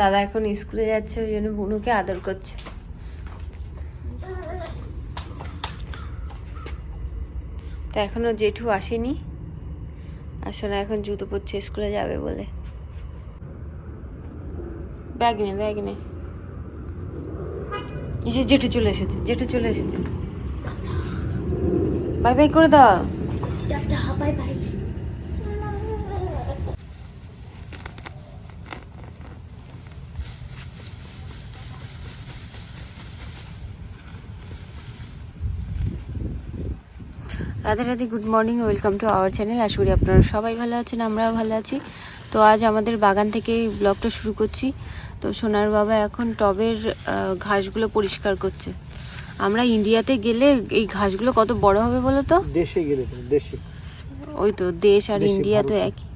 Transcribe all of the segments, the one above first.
দাদা এখন স্কুলে যাচ্ছে, ওই জন্য বুনুকে আদর করছে। তো এখনও জেঠু আসেনি। আসলে এখন জুতো পরছে, স্কুলে যাবে বলে। ব্যাগ নে ব্যাগ নে। জেঠু চলে এসেছে, জেঠু চলে এসেছে। বাই বাই করে দাও। Radhe Radhe good morning welcome to our channel আশা করি আপনারা সবাই ভালো আছেন আমরাও ভালো আছি। তো আজ আমাদের বাগান থেকে ব্লগটা শুরু করছি। তো সোনার বাবা এখন টবের ঘাসগুলো পরিষ্কার করছে। আমরা ইন্ডিয়াতে গেলে এই ঘাসগুলো কত বড় হবে বলো তো? দেশে গেলে দেশে। ওই তো দেশ আর ইন্ডিয়া তো একই।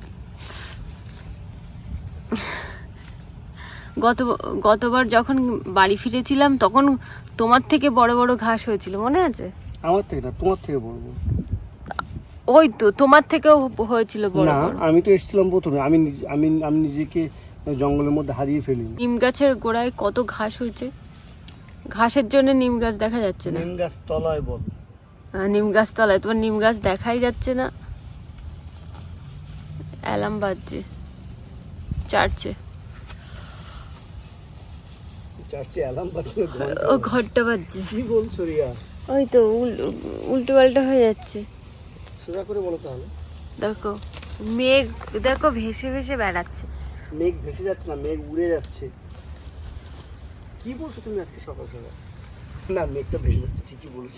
গত গতবার যখন বাড়ি ফিরেছিলাম তখন তোমার থেকে বড় বড় ঘাস হয়েছিল মনে আছে? আমার থেকে না তোমার থেকে বলব ওই তো তোমার থেকেও হয়েছিল বড় না আমি তো এসেছিলাম প্রথমে আমি নিজে- আমি আমি নিজেকে জঙ্গলের মধ্যে হারিয়ে ফেলিনি। নিম গাছের গোড়ায় কত ঘাস হয়েছে? ঘাসের জন্য নিম গাছ দেখা যাচ্ছে না। নিম গাছ তলায় বল। নিম গাছ তলায় তোমার নিম গাছ দেখাই যাচ্ছে না। অ্যালার্ম বাজছে চারছে চার্চে অ্যালার্ম বাজলে ঘণ্টা ও ঘরটা বাজছে। কি বলছো রিয়া? ওই তো উল- উল্টো পাল্টা হয়ে যাচ্ছে। সোজা করে বলো তাহলে। দেখো মেঘ দেখো ভেসে ভেসে বেড়াচ্ছে। মেঘ ভেসে যাচ্ছে না মেঘ উড়ে যাচ্ছে। কি বলছো তুমি আজকে সকাল সকাল? না মেঘটা ভেসে যাচ্ছে ঠিকই বলেছ।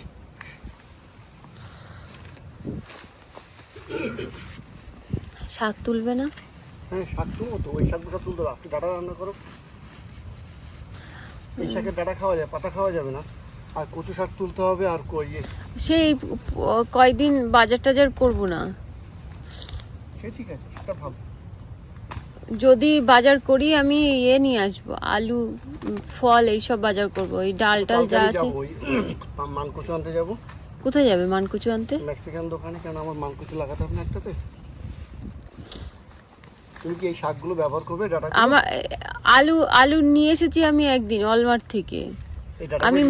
শাক তুলবে না? হ্যাঁ শাক তুলবো তো ওই শাকগুলো তুলতে হবে। আজকে ডাটা রান্না করো। এই শাকের ডাটা খাওয়া যায় পাতা খাওয়া যাবে না। আর কচু শাক তুলতে হবে আর কই ইয়ে, সেই কয়দিন বাজার টাজার করব না। সে ঠিক আছে সেটা ভালো। যদি বাজার করি আমি ইয়ে নিয়ে আসব আলু ফল এইসব বাজার করব ওই ডাল টাল যা আছে। মানকুচু আনতে যাব। কোথায় যাবে মানকুচু আনতে? মেক্সিকান দোকানে কেন আমার মানকুচু লাগাতে হবে না একটাতে? তুমি কি এই শাকগুলো ব্যবহার করবে ডাটা আমার আলু আলু নিয়ে এসেছি আমি একদিন অলমার্ট থেকে। এই আমি-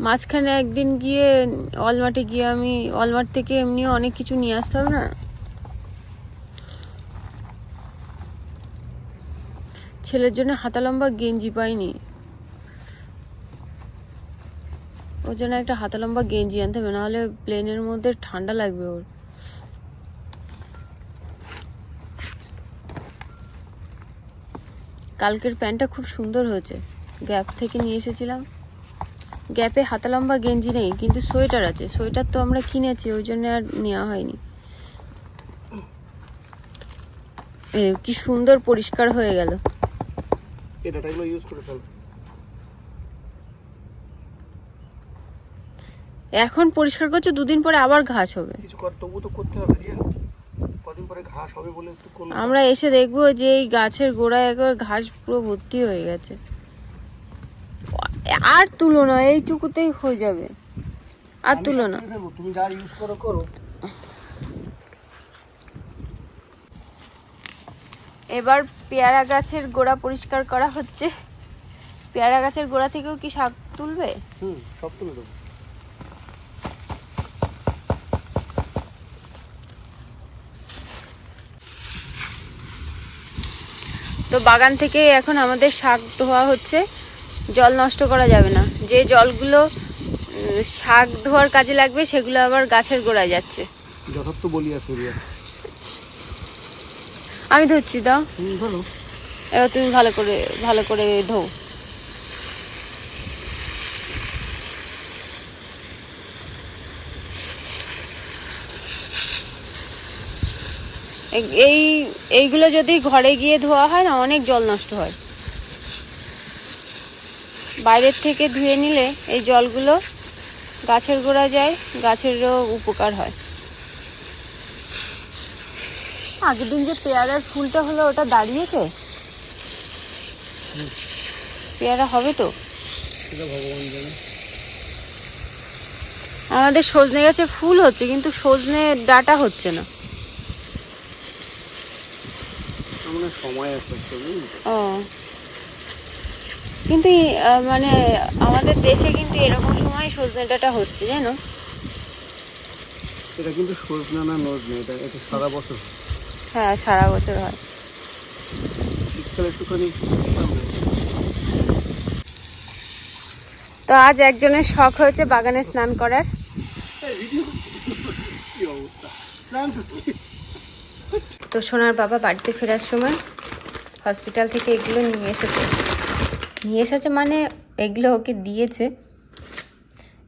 মাঝখানে একদিন গিয়ে অলমার্টে গিয়ে আমি অলমার্ট থেকে এমনি অনেক কিছু নিয়ে আসতে হবে না? ছেলের জন্য হাতা লম্বা গেঞ্জি পাইনি। ওর জন্য একটা হাতা লম্বা গেঞ্জি আনতে হবে নাহলে প্লেনের মধ্যে ঠান্ডা লাগবে ওর। কালকের প্যান্টটা খুব সুন্দর হয়েছে। গ্যাপ থেকে নিয়ে এসেছিলাম। গ্যাপে হাতা লম্বা গেঞ্জি নেই কিন্তু সোয়েটার আছে। সোয়েটার তো আমরা কিনেছি ওই জন্য আর নেওয়া হয়নি। কি সুন্দর পরিষ্কার হয়ে গেল। এখন পরিষ্কার করছ দুদিন পরে আবার ঘাস হবে। আমরা এসে দেখব যে এই গাছের গোড়ায় একবার ঘাস পুরো ভর্তি হয়ে গেছে। আর তুলো না এইটুকুতেই হয়ে যাবে। আর তুলো না তুমি যা ইউজ করো করো। এবার পেয়ারা গাছের গোড়া পরিষ্কার করা হচ্ছে। পেয়ারা গাছের গোড়া থেকেও কি শাক তুলবে? হুম সব তুলে দেবো। তো বাগান থেকে এখন আমাদের শাক ধোয়া হচ্ছে। জল নষ্ট করা যাবে না। যে জলগুলো শাক ধোয়ার কাজে লাগবে সেগুলো আবার গাছের গোড়ায় যাচ্ছে। যথার্থ আমি ধরছি দাও। ভালো এবার তুমি ভালো করে ভালো করে ধো এই এইগুলো যদি ঘরে গিয়ে ধোয়া হয় না অনেক জল নষ্ট হয়। বাইরের থেকে ধুয়ে নিলে এই জলগুলো গাছের গোড়া যায় গাছেরও উপকার হয়। আগের দিন যে পেয়ারার ফুলটা হলো ওটা দাঁড়িয়েছে? পেয়ারা হবে তো? আমাদের সজনে গাছে ফুল হচ্ছে কিন্তু সজনে ডাটা হচ্ছে না। সময় আছে ও। কিন্তু মানে আমাদের দেশে কিন্তু এরকম সময় সজনে ডাঁটা হচ্ছে জানো? এটা কিন্তু সজনা না নজনে এটা এটা সারা বছর হ্যাঁ। সারা বছর হয়। শীতকালে একটুখানি তো আজ একজনের শখ হয়েছে বাগানে স্নান করার। তো সোনার বাবা বাড়িতে ফেরার সময় হসপিটাল থেকে এগুলো নিয়ে এসেছে। নিয়ে এসেছে মানে এগুলো ওকে দিয়েছে।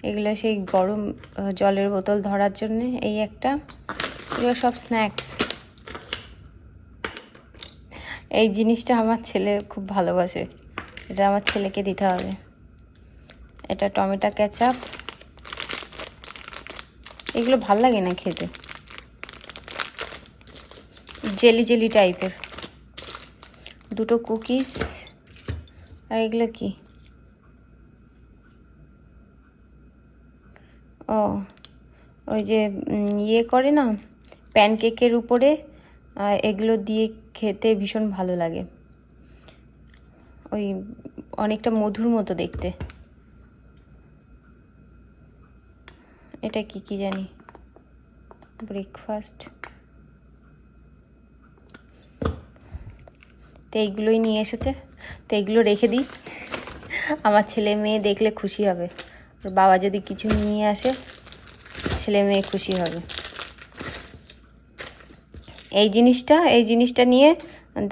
এগুলো সেই গরম জলের বোতল ধরার জন্য এই একটা। এগুলো সব স্ন্যাক্স। এই জিনিসটা আমার ছেলে খুব ভালোবাসে। এটা আমার ছেলেকে দিতে হবে। এটা টমেটো ক্যাচাপ এগুলো ভালো লাগে না খেতে। জেলি জেলি টাইপের। দুটো কুকিজ আর এগুলো কি? ও, ওই যে ইয়ে করে না, প্যানকেকের উপরে এগুলো দিয়ে খেতে ভীষণ ভালো লাগে। ওই অনেকটা মধুর মতো দেখতে। এটা কি কি জানি? ব্রেকফাস্ট এইগুলোই নিয়ে এসেছে। তো এইগুলো রেখে দিই। আমার ছেলে মেয়ে দেখলে খুশি হবে। ওর বাবা যদি কিছু নিয়ে আসে, ছেলে মেয়ে খুশি হবে। এই জিনিসটা এই জিনিসটা নিয়ে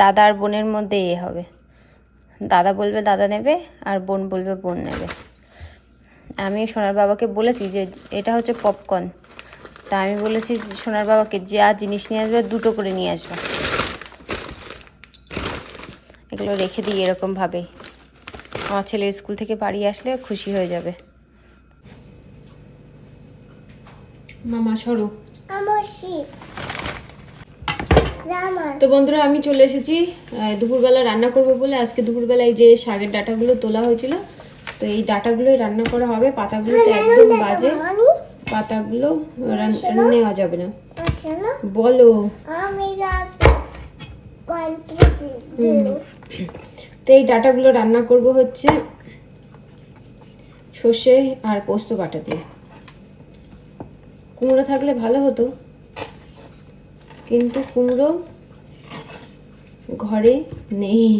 দাদা আর বোনের মধ্যে এ হবে। দাদা বলবে দাদা নেবে, আর বোন বলবে বোন নেবে। আমি সোনার বাবাকে বলেছি যে, এটা হচ্ছে পপকর্ন তা আমি বলেছি সোনার বাবাকে যা জিনিস নিয়ে আসবে, দুটো করে নিয়ে আসবে। এগুলো রেখে দিই এরকমভাবে। আমার ছেলে স্কুল থেকে বাড়ি আসলে খুশি হয়ে যাবে। মামা সরু। তো বন্ধুরা আমি চলে এসেছি দুপুরবেলা রান্না করব বলে। আজকে দুপুরবেলায় যে শাকের ডাটাগুলো তোলা হয়েছিল তো এই ডাটাগুলোই রান্না করা হবে। পাতাগুলো তো একদম বাজে। পাতাগুলো নেওয়া যাবে না। বলো। তো এই ডাটাগুলো রান্না করব হচ্ছে সর্ষে আর পোস্ত বাটা দিয়ে। কুমড়ো থাকলে ভালো হতো কিন্তু কুমড়ো ঘরে নেই।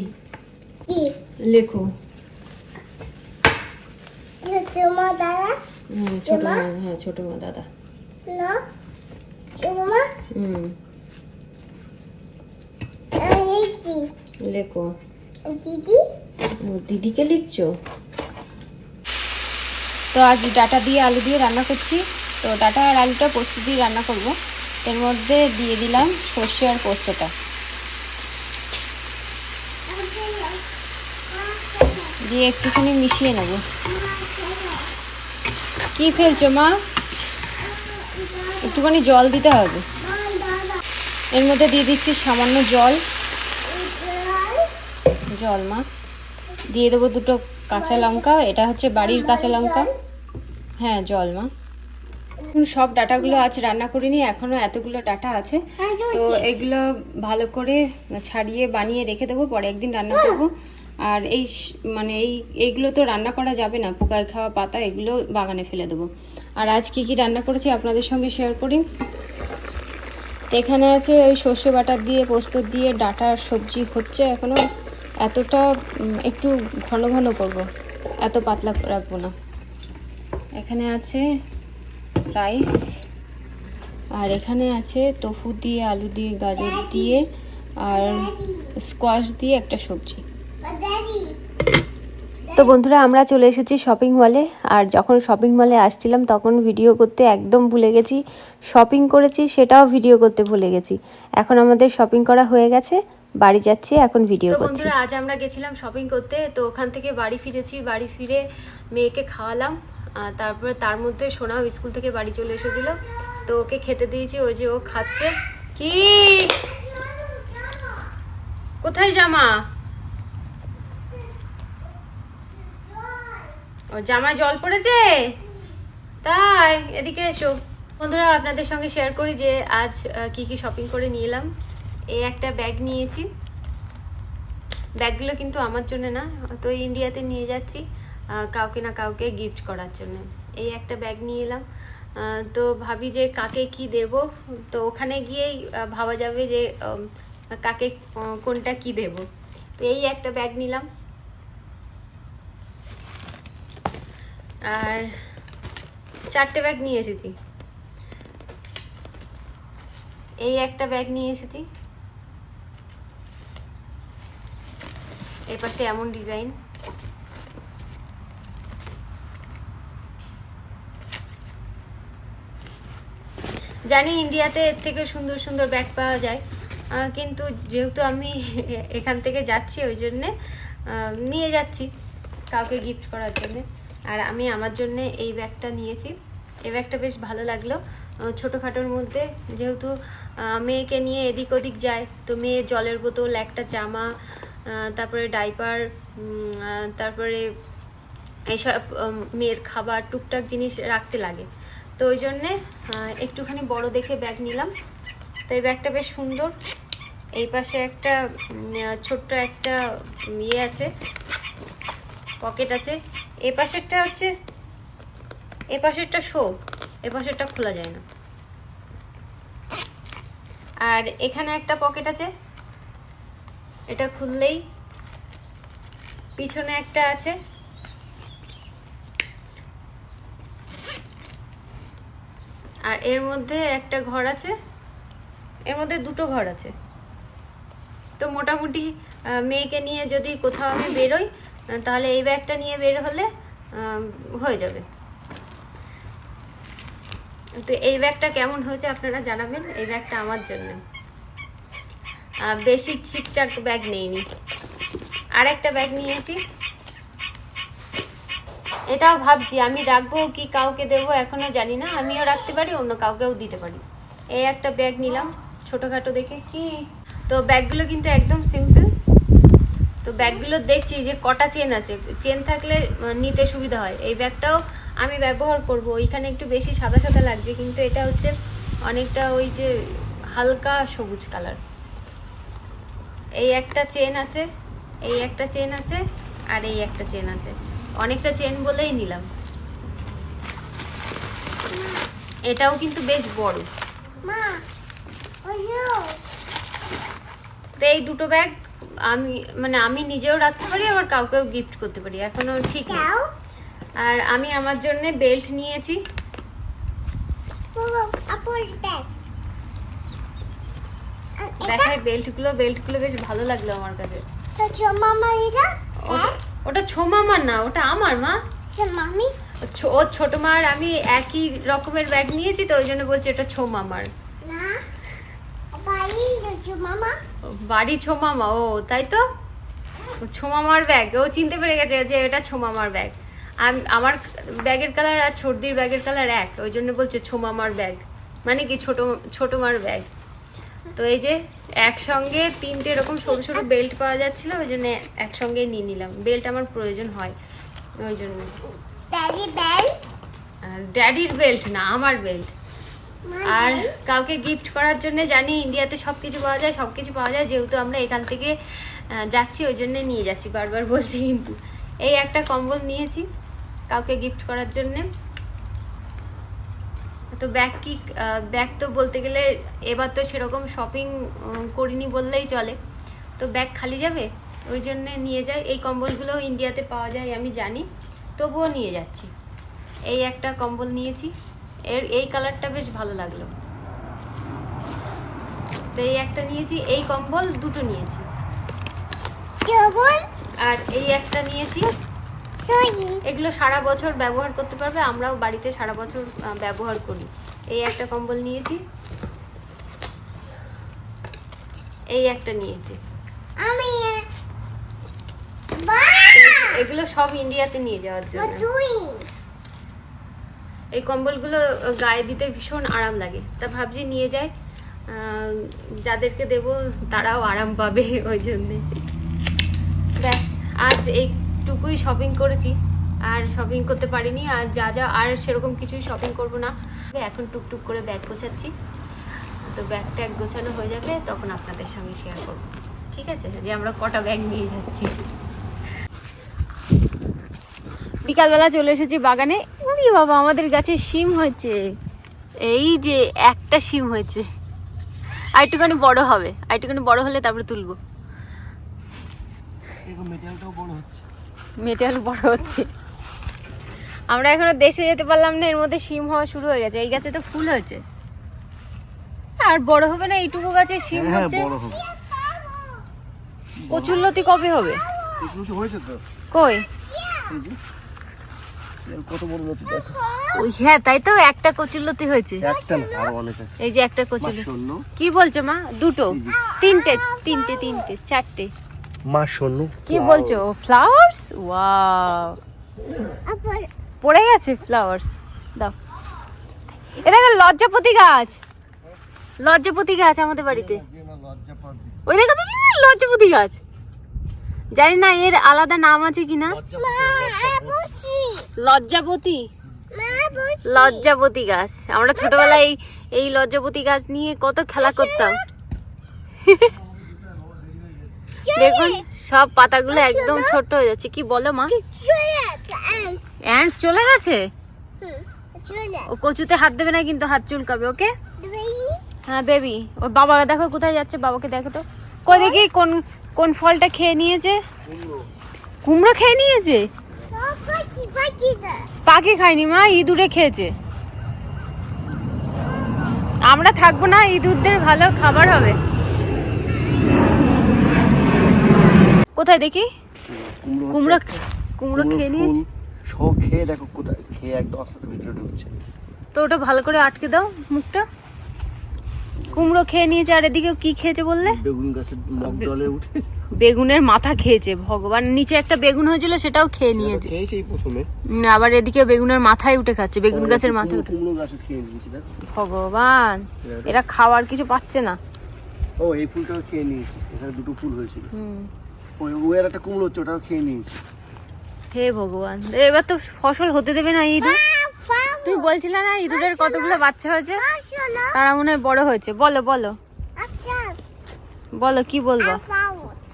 লেখো। চুমা দাদা? ছোট মা? হ্যাঁ ছোট মা দাদা। না? হুম। আমি লেখো। দিদি? ও, দিদিকে লিখছো? তো আজ ডাটা দিয়ে আলু দিয়ে রান্না করছি। তো ডাটা আর আলুটা পোস্ত দিয়ে রান্না করব। এর মধ্যে দিয়ে দিলাম সর্ষে আর পোস্তটা। দিয়ে একটুখানি মিশিয়ে নেব। কি ফেলছো মা? একটুখানি জল দিতে হবে। এর মধ্যে দিয়ে দিচ্ছি সামান্য জল। জল, মা। দিয়ে দেবো দুটো কাঁচা লঙ্কা, এটা হচ্ছে বাড়ির কাঁচা লঙ্কা। হ্যাঁ জল, মা। সব ডাটাগুলো আজ রান্না করিনি এখনও এতগুলো ডাটা আছে। তো এগুলো ভালো করে ছাড়িয়ে, বানিয়ে রেখে দেবো, পরে একদিন রান্না করব। আর এই মানে এই, এইগুলো তো রান্না করা যাবে না, পোকায় খাওয়া পাতা, এগুলো বাগানে ফেলে দেবো। আর আজ কি কি রান্না করেছি আপনাদের সঙ্গে শেয়ার করি। এখানে আছে ওই সর্ষে বাটা দিয়ে, পোস্ত দিয়ে, ডাটার সবজি হচ্ছে এখনও। এতটা একটু ঘন ঘন করব। এত পাতলা রাখব না। এখানে আছে রাইস, আর এখানে আছে টফু দিয়ে, আলু দিয়ে, গাজর দিয়ে, আর স্কোয়াশ দিয়ে একটা সবজি। তো বন্ধুরা, আমরা চলে এসেছি শপিং মলে আর যখন শপিং মলে আসছিলাম, তখন ভিডিও করতে একদম ভুলে গেছি। শপিং করেছি, সেটাও ভিডিও করতে ভুলে গেছি। এখন আমাদের শপিং করা হয়ে গেছে। বাড়ি যাচ্ছি এখন ভিডিও করছি। বন্ধুরা আজ আমরা গেছিলাম শপিং করতে তো ওখান থেকে বাড়ি ফিরেছি বাড়ি ফিরে মেয়েকে খাওয়ালাম তারপরে তার মধ্যে সোনাও স্কুল থেকে বাড়ি চলে এসেছিল তো ওকে খেতে দিয়েছি ওই যে ও খাচ্ছে। কি? কোথায় জামা? ও জামায় জল পড়েছে? তাই এদিকে এসো। বন্ধুরা আপনাদের সঙ্গে শেয়ার করি যে আজ কি কি শপিং করে নিয়ে এলাম। এই একটা ব্যাগ নিয়েছি। ব্যাগগুলো কিন্তু আমার জন্য না, তো ইন্ডিয়াতে নিয়ে যাচ্ছি কাউকে না কাউকে গিফট করার জন্য। এই একটা ব্যাগ নিয়ে এলাম তো ভাবি যে কাকে কি দেব, তো ওখানে গিয়েই ভাবা যাবে যে কাকে কোনটা কি দেব। তো এই একটা ব্যাগ নিলাম। আর চারটে ব্যাগ নিয়ে এসেছি। এই একটা ব্যাগ নিয়ে এসেছি। এই পাশে এমন ডিজাইন। জানি ইন্ডিয়াতে এর থেকে সুন্দর সুন্দর ব্যাগ পাওয়া যায় কিন্তু যেহেতু আমি এখান থেকে যাচ্ছি ওই জন্যে নিয়ে যাচ্ছি কাউকে গিফট করার জন্যে। আর আমি আমার জন্যে এই ব্যাগটা নিয়েছি। এই ব্যাগটা বেশ ভালো লাগল। ছোটোখাটোর মধ্যে যেহেতু মেয়েকে নিয়ে এদিক ওদিক যায়, তো মেয়ে জলের বোতল, একটা জামা তারপরে ডাইপার তারপরে এইসব মেয়ের খাবার, টুকটাক জিনিস রাখতে লাগে। তো ওই জন্যে একটুখানি বড় দেখে ব্যাগ নিলাম। তো এই ব্যাগটা বেশ সুন্দর। এই পাশে একটা ছোট্ট একটা ইয়ে আছে, পকেট আছে। এ পাশেরটা হচ্ছে, এ পাশেরটা শো, এ পাশেরটা খোলা যায় না। আর এখানে একটা পকেট আছে এটা খুললেই পিছনে একটা আছে। আর এর মধ্যে একটা ঘর আছে। এর মধ্যে দুটো ঘর আছে। তো মোটামুটি মেয়েকে নিয়ে যদি কোথাও আমি বেরোই তাহলে এই ব্যাগটা নিয়ে বের হলে হয়ে যাবে। তো এই ব্যাগটা কেমন হয়েছে আপনারা জানাবেন। এই ব্যাগটা আমার জন্য। বেশি চিকচাক ব্যাগ নেইনি। আর একটা ব্যাগ নিয়েছি। এটাও ভাবছি, আমি রাখব কি কাউকে দেবো এখনও জানি না, আমিও রাখতে পারি, অন্য কাউকেও দিতে পারি। এই একটা ব্যাগ নিলাম, ছোটোখাটো দেখে কি? তো ব্যাগগুলো কিন্তু একদম সিম্পল তো ব্যাগগুলো দেখছি যে কটা চেন আছে। চেন থাকলে নিতে সুবিধা হয়। এই ব্যাগটাও আমি ব্যবহার করব। ওইখানে একটু বেশি সাদা সাদা লাগছে, কিন্তু এটা হচ্ছে অনেকটা ওই যে হালকা সবুজ কালার এই একটা চেন আছে এই একটা চেন আছে আর এই একটা চেন আছে। অনেকটা চেন বলেই নিলাম। এটাও কিন্তু বেশ বড়। তো এই দুটো ব্যাগ আমি মানে আমি নিজেও রাখতে পারি আবার কাউকেও গিফট করতে পারি এখনও ঠিক আর আমি আমার জন্য বেল্ট নিয়েছি বাবা আপুর ব্যাগ আর এটা দেখাই বেল্টগুলো বেল্টগুলো বেশ ভালো লাগল আমার কাছে। ওটা- ওটা ছোমামার না ওটা আমার মা। মামি? ছো- ও ছোট মার আমি একই রকমের ব্যাগ নিয়েছি তো ওই জন্য বলছি এটা ছো মামার। বাড়ি ছো মামা? ও তাই তো? ছো মামার ব্যাগ ও চিনতে পেরে গেছে যে এটা ছো মামার ব্যাগ আমি আমার ব্যাগের কালার আর ছোটদির ব্যাগের কালার এক ওই জন্য বলছে ছো মামার ব্যাগ মানে কি ছোট ছোট মার ব্যাগ তো এই যে একসঙ্গে তিনটে এরকম সরু সরু বেল্ট পাওয়া যাচ্ছিল ওই জন্য একসঙ্গে নিয়ে নিলাম। বেল্ট আমার প্রয়োজন হয় ওই জন্য। ড্যাডির বেল্ট না আমার বেল্ট। আর কাউকে গিফট করার জন্য জানি ইন্ডিয়াতে সব কিছু পাওয়া যায় সব কিছু পাওয়া যায় যেহেতু আমরা এখান থেকে যাচ্ছি ওই জন্য নিয়ে যাচ্ছি বারবার বলছি কিন্তু। এই একটা কম্বল নিয়েছি কাউকে গিফট করার জন্যে। তো ব্যাগ কি ব্যাগ তো বলতে গেলে এবার তো সেরকম শপিং করিনি বললেই চলে। তো ব্যাগ খালি যাবে? ওই জন্যে নিয়ে যাই এই কম্বলগুলো ইন্ডিয়াতে পাওয়া যায় আমি জানি। তবুও নিয়ে যাচ্ছি। এই একটা কম্বল নিয়েছি। এর এই কালারটা বেশ ভালো লাগল। তো এই একটা নিয়েছি এই কম্বল দুটো নিয়েছি। আর এই একটা নিয়েছি এগুলো সারা বছর ব্যবহার করতে পারবে আমরাও বাড়িতে সারা বছর ব্যবহার করি। এই একটা কম্বল নিয়েছি। এই একটা নিয়েছি। এগুলো সব ইন্ডিয়াতে নিয়ে যাওয়ার জন্য। এই কম্বলগুলো গায়ে দিতে ভীষণ আরাম লাগে। তা ভাবছি নিয়ে যাই। যাদেরকে দেব তারাও আরাম পাবে ওই জন্যে। ব্যাস আজ এইটুকুই শপিং করেছি। আর শপিং করতে পারিনি। আর যা যা, আর সেরকম কিছুই শপিং করব না। এখন টুকটুক করে ব্যাগ গোছাচ্ছি। তো ব্যাগ ট্যাগ গোছানো হয়ে যাবে, তখন আপনাদের সঙ্গে শেয়ার করব। ঠিক আছে? যে আমরা কটা ব্যাগ নিয়ে যাচ্ছি। বিকালবেলা চলে এসেছি বাগানে। উরি বাবা, আমাদের গাছে শিম হয়েছে। এই যে একটা শিম হয়েছে। আর একটুখানি বড় হবে। আর একটুখানি বড় হলে তারপরে তুলবো। হচ্ছে। মেটেল বড় হচ্ছে। আমরা এখনও দেশে যেতে পারলাম না এর মধ্যে শিম হওয়া শুরু হয়ে গেছে। এই গাছে তো ফুল হয়েছে। আর বড় হবে না এইটুকু গাছে শিম হ্যাঁ হচ্ছে? বড় কচুরলতি কবে হবে? কই? কত বড় লতি ওই হ্যাঁ তাই তো একটা কচুরলতি হয়েছে। একটা না অনেক আছে। এই যে একটা কচুর কি বলছো মা? দুটো। তিনটে তিনটে তিনটে চারটে। মা শূন্য কি বলছো? ফ্লাওয়ার্স ওয়াও পড়ে গেছে ফ্লাওয়ার্স দাও। এটা তো লজ্জাপতি গাছ। লজ্জাপতি গাছ আমাদের বাড়িতে। ওই দেখো তো লজ্জাপতি গাছ। জানি না এর আলাদা নাম আছে কিনা। লজ্জা লজ্জাপতি। লজ্জাপতি গাছ। আমরা ছোটবেলায় এই লজ্জাপতি গাছ নিয়ে কত খেলা করতাম। দেখুন সব পাতাগুলো একদম ছোট হয়ে যাচ্ছে। কি বলো মা? অ্যান্ডস চলে গেছে? ও কচুতে হাত দেবে না কিন্তু হাত চুলকাবে ওকে? হ্যাঁ বেবি ওর বাবা দেখো কোথায় যাচ্ছে বাবাকে দেখো তো। কই দেখি কোন কোন ফলটা খেয়ে নিয়েছে? কুমড়ো খেয়ে নিয়েছে? দা পাখি খায়নি মা ইঁদুরে খেয়েছে। আমরা থাকব না ইঁদুরদের ভালো খাবার হবে। কোথায় দেখি? কুমড়ো কুমড়ো খেয়ে নিয়েছি। সব খেয়ে দেখো কোথায় খেয়ে একদম আস্তে ভিতরে ঢুকছে। তো ওটা ভালো করে আটকে দাও মুখটা। কুমড়ো খেয়ে নিয়েছে আর এদিকে কি খেয়েছে বললে? বেগুন গাছের মগ ডলে উঠে। বেগুনের মাথা খেয়েছে ভগবান। নিচে একটা বেগুন হয়েছিল সেটাও খেয়ে নিয়েছে। খেয়েছেই প্রথমে। আবার এদিকে বেগুনের মাথায় উঠে খাচ্ছে বেগুন গাছের মাথায় উঠে। কুমড়ো গাছও খেয়ে নিয়েছি ভগবান এরা খাওয়ার কিছু পাচ্ছে না। ও এই ফুলটাও খেয়ে নিয়েছি এখানে দুটো ফুল হয়েছিল। হুম। ওই আর একটা কুমড়ো হচ্ছে খেয়ে নিয়েছি হে ভগবান। এবার তো ফসল হতে দেবে না ইঁদুর। তুমি বলছিলে না, ইঁদুরের কতগুলো বাচ্চা হয়েছে? তারা মনে হয় বড় হয়েছে। বলো বলো। বলো, কি বলব?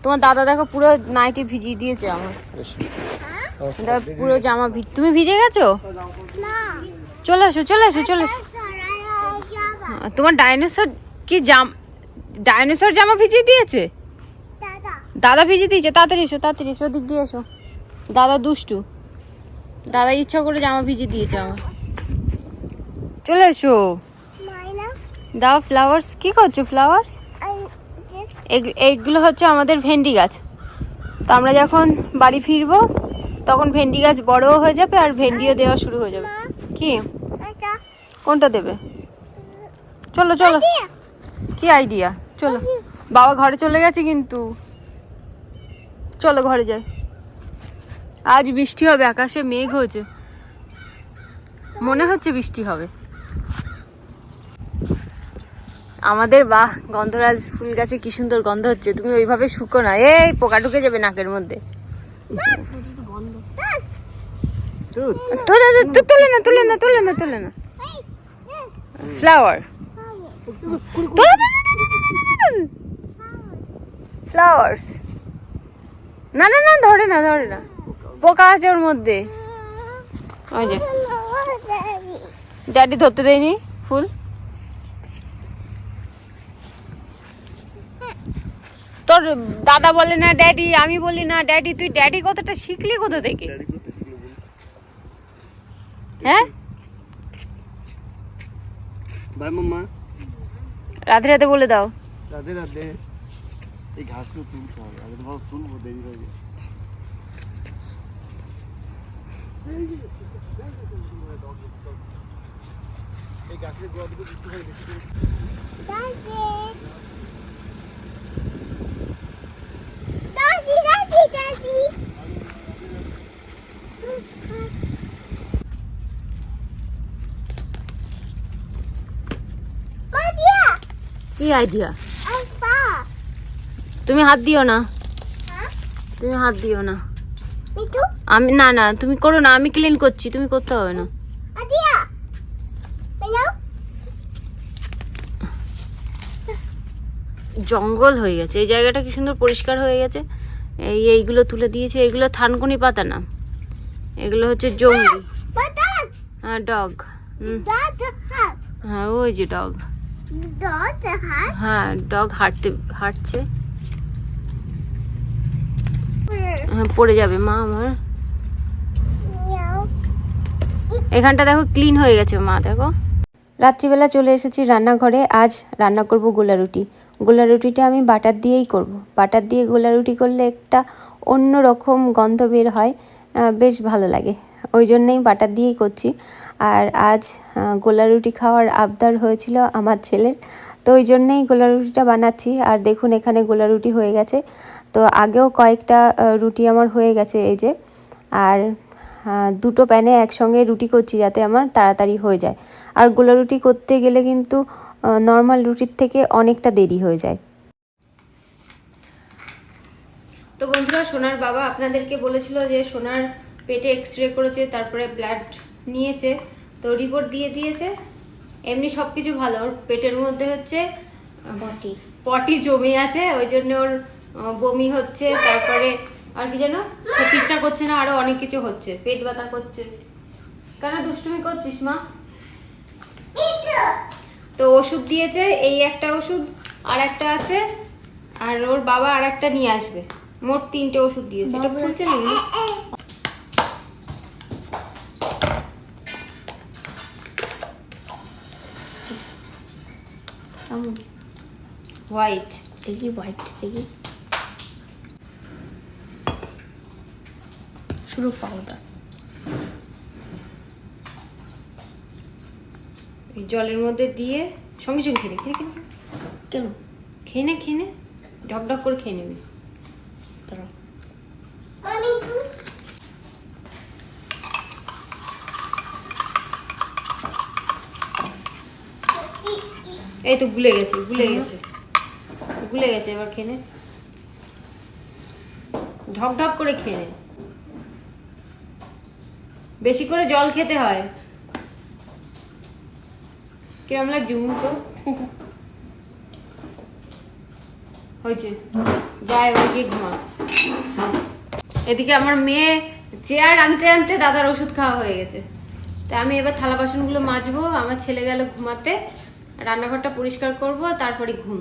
তোমার দাদা দেখো পুরো নাইটি ভিজিয়ে দিয়েছে আমার। পুরো জামা তুমি ভিজে গেছো? চলে আসো চলে আসো চলে আসো। তোমার ডাইনোসর কি জাম ডাইনোসর জামা ভিজিয়ে দিয়েছে? দাদা দাদা ভিজিয়ে দিয়েছে তাড়াতাড়ি এসো তাড়াতাড়ি এসো দিক দিয়ে এসো। দাদা দুষ্টু। দাদা ইচ্ছা করে জামা ভিজিয়ে দিয়েছে আমার। চলে এসো। দাও ফ্লাওয়ার্স কি করছ ফ্লাওয়ার্স এইগুলো হচ্ছে আমাদের ভেন্ডি গাছ। তো আমরা যখন বাড়ি ফিরবো তখন ভেন্ডি গাছ বড়ও হয়ে যাবে আর ভেন্ডিও দেওয়া শুরু হয়ে যাবে। কি? কোনটা দেবে? চলো চলো। কি আইডিয়া চলো। বাবা ঘরে চলে গেছে কিন্তু। চলো ঘরে যাই আজ বৃষ্টি হবে আকাশে মেঘ হয়েছে মনে হচ্ছে বৃষ্টি হবে আমাদের বাহ গন্ধরাজ ফুল গাছে কি সুন্দর গন্ধ হচ্ছে তুমি ওইভাবে শুকো না এই পোকা ঢুকে যাবে নাকের মধ্যে তুলে না তুলে না তুলে না তুলে না ফ্লাওয়ার ফ্লাওয়ার্স না না না ধরে না ধরে না। পোকা আছে ওর মধ্যে। ওই যে। ড্যাডি ধরতে দেয়নি ফুল? তোর দাদা বলে না ড্যাডি আমি বলি না ড্যাডি তুই ড্যাডি কথাটা শিখলি কোথা থেকে? হ্যাঁ? বাই মাম্মা। রাধে রাধে বলে দাও। রাধে রাধে। এই ঘাসগুলো তুলতে হবে আগে তোমার তুলবো দেরি হয়ে এই গাছের. Madia, কি আইডিয়া. তুমি হাত দিও না। তুমি হাত দিও না। আমি না না তুমি করো না আমি ক্লিন করছি তুমি করতে হবে না. জঙ্গল হয়ে গেছে। এই জায়গাটা কি সুন্দর পরিষ্কার হয়ে গেছে? এই এইগুলো তুলে দিয়েছে। এইগুলো থানকুনি পাতা না। এগুলো হচ্ছে জঙ্গলি। হ্যাঁ ডগ। a hat. হ্যাঁ ওই যে ডগ. হ্যাঁ ডগ হাঁটতে হাঁটছে হ্যাঁ পড়ে যাবে, মা আমার। এখানটা দেখো ক্লিন হয়ে গেছে, মা, দেখো। রাত্রিবেলা চলে এসেছি রান্নাঘরে, আজ রান্না করব গোলা রুটি। গোলা রুটিটা আমি বাটার দিয়েই করব। বাটার দিয়ে গোলা রুটি করলে একটা অন্য রকম গন্ধ বের হয় বেশ ভালো লাগে। ওই জন্যেই বাটার দিয়েই করছি। আর আজ গোলা রুটি খাওয়ার আবদার হয়েছিল আমার ছেলের। তো ওই জন্যেই গোলা রুটিটা বানাচ্ছি। আর দেখুন, এখানে গোলা রুটি হয়ে গেছে। তো আগেও কয়েকটা রুটি আমার হয়ে গেছে এই যে। আর দুটো প্যানে একসঙ্গে রুটি করছি যাতে আমার তাড়াতাড়ি হয়ে যায়। আর গোলা রুটি করতে গেলে কিন্তু নর্মাল রুটির থেকে অনেকটা দেরি হয়ে যায়। তো বন্ধুরা, সোনার বাবা আপনাদেরকে বলেছিল যে সোনার পেটে এক্স রে করেছে, তারপরে ব্লাড নিয়েছে। তো রিপোর্ট দিয়ে দিয়েছে। এমনি সব কিছু ভালো। ওর পেটের মধ্যে হচ্ছে পটি। পটি জমে আছে ওই জন্য ওর বমি হচ্ছে তারপরে আর কি যেন ইচ্ছা করছে না আরও অনেক কিছু হচ্ছে পেট ব্যথা করছে। কেন দুষ্টুমি করছিস মা? তো ওষুধ দিয়েছে এই একটা ওষুধ আর একটা আছে আর ওর বাবা আর একটা নিয়ে আসবে। মোট তিনটে ওষুধ দিয়েছে। এটা খুলছে না হোয়াইট দেখি হোয়াইট দেখি। শুধু পাউডার। এই জলের মধ্যে দিয়ে সঙ্গে সঙ্গে খেয়ে খেয়ে খেয়ে। কেন? খেয়ে নে খেয়ে নে। ঢক ঢক করে খেয়ে নেবে। এই তো গুলে গেছে গুলে গেছে। গুলে গেছে এবার খেয়ে ঢক ঢক করে খেয়ে বেশি করে জল খেতে হয়। কিরম লাগছে মুখো হয়েছে। যায় এবার গিয়ে ঘুমা এদিকে আমার মেয়ে চেয়ার আনতে আনতে দাদার ওষুধ খাওয়া হয়ে গেছে। তা আমি এবার থালা বাসনগুলো মাজবো, আমার ছেলে গেল ঘুমাতে। রান্নাঘরটা পরিষ্কার করব, তারপরে ঘুম।